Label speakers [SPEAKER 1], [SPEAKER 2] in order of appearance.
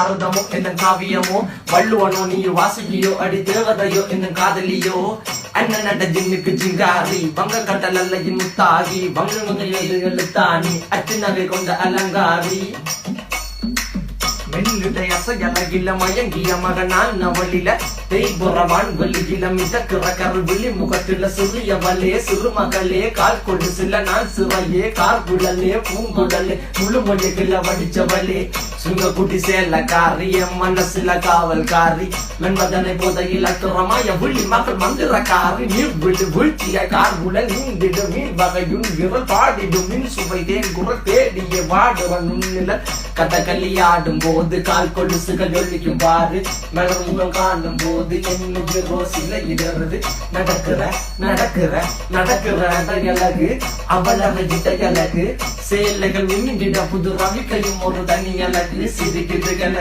[SPEAKER 1] பாரதமோ என்ன காவியமோ வள்ளுவனோ நீ வாசுகியோ அடி தேவதையோ என்ன காதலியோ. அண்ணன் நட ஜின்னுக்கு ஜிங்காரி வங்க கட்டல் அல்ல முத்தாகி வங்க முகையது எழுத்தாணி அச்சு நகை கொண்ட அலங்காரி. மெல்லிடை மயங்கிய மகனான் நவளில தேய்புறவான் வெளியில மிதக்கிற கருவிழி முகத்தில சிறிய சிறுமகளே கால் கொண்டு சில நான் சிறையே கார்குழலே பூங்குழலே முழுமொழிகள வடிச்சவளே. சுங்க குட்டி சேலக்காரி என் மனசுல காவல்காரி. மென்பதனை போதையில் புள்ளி மக்கள் மந்திர காரி. நீர் விழு வீழ்ச்சிய உடல் நீந்திடும் நீர் வகையும் விரல் பாடிடும். மின் சுவை தேன் குரல் தேடிய வாடுவன் நுண்ணில கதகளி ஆடும் போது கால் கொலுசுகள் ஒழிக்கும் பாரு. மலர் காணும் போது என்னுடைய ரோசில இடறது. நடக்கிற நடக்கிற நடக்கிற அழகு அவள் அவளக அழகு. சேலைகள் மின்னிட புது ரவிக்கையும் ஒரு தனி அழகு. சிரிக்கிறது